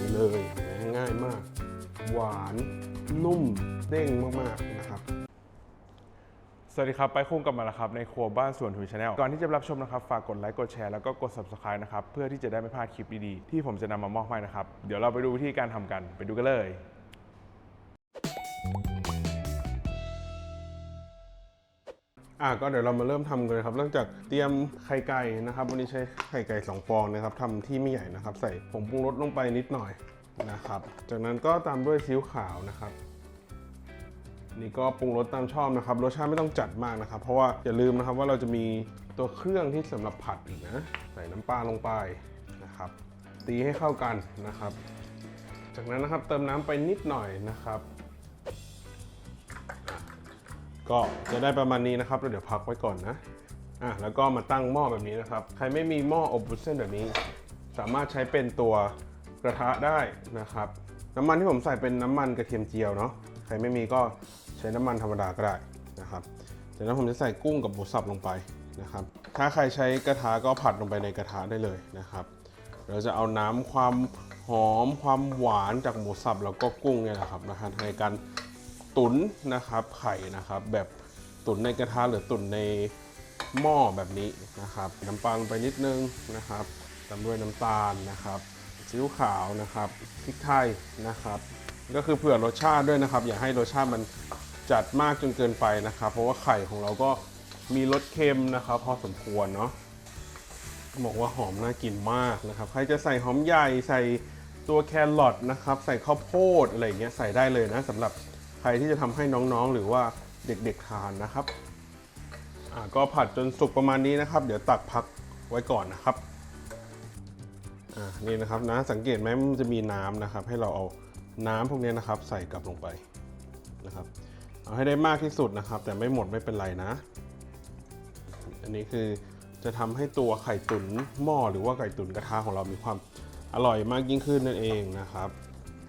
นี่เลยง่ายมาก หวานนุ่มเด้งมากๆนะครับสวัสดีครับ ไปคุ้มกลับมาแล้วครับ ในครัวบ้านสวนทุนชาแนลก่อนที่จะรับชมนะครับ ฝากกดไลค์กดแชร์แล้วก็กด subscribe นะครับ เพื่อที่จะได้ไม่พลาดคลิปดีๆ ที่ผมจะนำมามอบให้นะครับ เดี๋ยวเราไปดูวิธีการทำกันไปดูกันเลย อะก็เดี๋ยวเรามาเริ่มทำกันเลยครับเริ่มจากเตรียมไข่ไก่นะครับ วันนี้ใช้ไข่ไก่สองฟองนะครับทำที่ไม่ใหญ่นะครับ ใส่ผงปรุงรสลงไปนิดหน่อยนะครับ จากนั้นก็ตามด้วยซีอิ๊วขาวนะครับนี่ก็ปรุงรสตามชอบนะครับ รสชาติไม่ต้องจัดมากนะครับ เพราะว่าอย่าลืมนะครับว่าเราจะมีตัวเครื่องที่สำหรับผัดอีกนะ ใส่น้ำปลาลงไปนะครับ ตีให้เข้ากันนะครับ จากนั้นนะครับเติมน้ำไปนิดหน่อยนะครับ ก็จะได้ประมาณนี้นะครับแล้วเดี๋ยวพักไว้ก่อนนะอะแล้วก็มาตั้งหม้อแบบนี้นะครับ ใครไม่มีหม้ออบวุ้นเส้นแบบนี้ สามารถใช้เป็นตัวกระทะได้นะครับ น้ำมันที่ผมใส่เป็นน้ำมันกระเทียมเจียวเนาะใครไม่มีก็ใช้น้ำมันธรรมดาก็ได้นะครับจากนั้นผมจะใส่กุ้งกับหมูสับลงไปนะครับ ถ้าใครใช้กระทะก็ผัดลงไปในกระทะได้เลยนะครับ เราจะเอาน้ำความหอมความหวานจากหมูสับแล้วก็กุ้งเนี่ยนะครับนะฮะในการ ตุ๋นนะครับไข่นะครับแบบตุ๋นในกระทะหรือตุ๋นในหม้อแบบนี้นะครับ น้ำปลาลงไปนิดนึงนะครับตามด้วยน้ำตาลนะครับซีอิ๊วขาวนะครับพริกไทยนะครับ ก็คือเผื่อรสชาติด้วยนะครับ อย่าให้รสชาติมันจัดมากจนเกินไปนะครับ เพราะว่าไข่ของเราก็มีรสเค็มนะครับ พอสมควรเนาะบอกว่าหอมน่ากินมากนะครับ ใครจะใส่หอมใหญ่ใส่ตัวแครอทนะครับ ใส่ข้าวโพดอะไรอย่างเงี้ยใส่ได้เลยนะสำหรับ ใครที่จะทำให้น้องๆ หรือว่าเด็กๆทานนะครับอ่าก็ผัดจนสุกประมาณนี้นะครับ เดี๋ยวตักพักไว้ก่อนนะครับอ่านี่นะครับนะสังเกตไหมมันจะมีน้ำนะครับ ให้เราเอาน้ำพวกนี้นะครับ ใส่กลับลงไปนะครับ เอาให้ได้มากที่สุดนะครับ แต่ไม่หมดไม่เป็นไรนะ อันนี้คือจะทำให้ตัวไข่ตุ๋นหม้อหรือว่าไก่ตุ๋นกระทะของเรามีความอร่อยมากยิ่งขึ้นนั่นเองนะครับ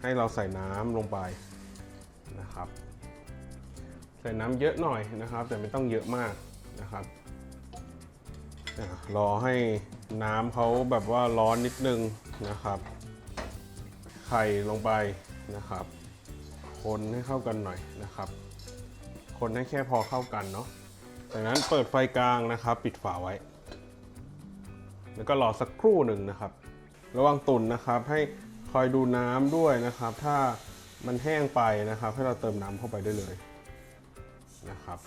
ให้เราใส่น้ำลงไป นะครับ ใส่น้ำเยอะหน่อยนะครับ แต่ไม่ต้องเยอะมากนะครับรอให้น้ำเขาแบบว่าร้อนนิดนึงนะครับ ไข่ลงไปนะครับ คนให้เข้ากันหน่อยนะครับ คนให้แค่พอเข้ากันเนาะจากนั้นเปิดไฟกลางนะครับ ปิดฝาไว้ แล้วก็รอสักครู่หนึ่งนะครับ ระว่างตุ่นนะครับให้คอยดูน้ำด้วยนะครับ ถ้า มันแห้งไปนะครับ ให้เราเติมน้ำเข้าไปได้เลยนะครับ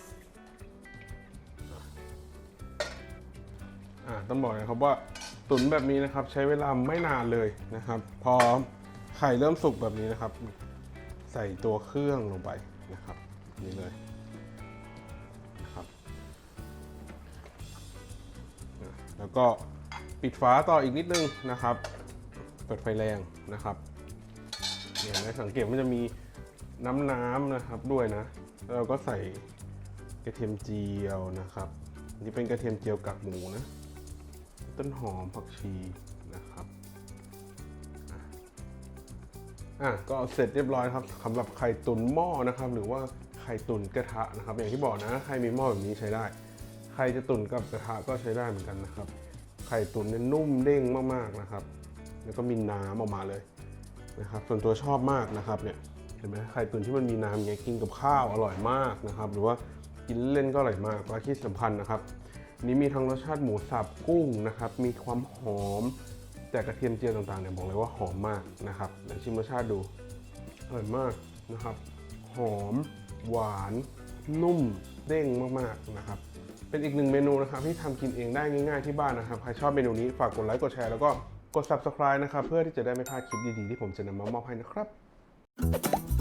ต้องบอกนะครับว่าตุ๋นแบบนี้นะครับ ใช้เวลาไม่นานเลยนะครับ พอไข่เริ่มสุกแบบนี้นะครับ ใส่ตัวเครื่องลงไปนะครับนี่เลยนะครับแล้วก็ปิดฝาต่ออีกนิดนึงนะครับ เปิดไฟแรงนะครับ เนี่ยนะสังเกตมันจะมีน้ำน้ำๆนะครับด้วยนะแล้วเราก็ใส่กระเทียมเจียวนะครับ นี่เป็นกระเทียมเจียวกากหมูนะ ต้นหอมผักชีนะครับอะอะก็เสร็จเรียบร้อยครับสำหรับไข่ตุ๋นหม้อนะครับ หรือว่าไข่ตุ๋นกระทะนะครับ อย่างที่บอกนะใครมีหม้อแบบนี้ใช้ได้ ใครจะตุ๋นกับกระทะก็ใช้ได้เหมือนกันนะครับ ไข่ตุ๋นเนี่ยนุ่มเด้งมากๆนะครับ แล้วก็มีน้ำออกมาเลย นะครับส่วนตัวชอบมากนะครับเนี่ยเห็นไหมไข่ตุ๋นที่มันมีน้ำเงี้ยกินกับข้าวอร่อยมากนะครับ หรือว่ากินเล่นก็อร่อยมากและที่สำคัญนะครับนี่มีทั้งรสชาติหมูสับกุ้งนะครับ มีความหอมแต่กระเทียมเจียวต่างๆเนี่ยบอกเลยว่าหอมมากนะครับเดี๋ยวชิมรสชาติดูอร่อยมากนะครับ หอม หวาน นุ่มเด้งมากๆนะครับ เป็นอีกหนึ่งเมนูนะครับที่ทำกินเองได้ง่าย ๆที่บ้านนะครับใครชอบเมนูนี้ฝากกดไลค์กดแชร์แล้วก็ กด subscribe นะครับเพื่อที่จะได้ไม่พลาดคลิปดีๆที่ผมจะนำมามอบให้นะครับ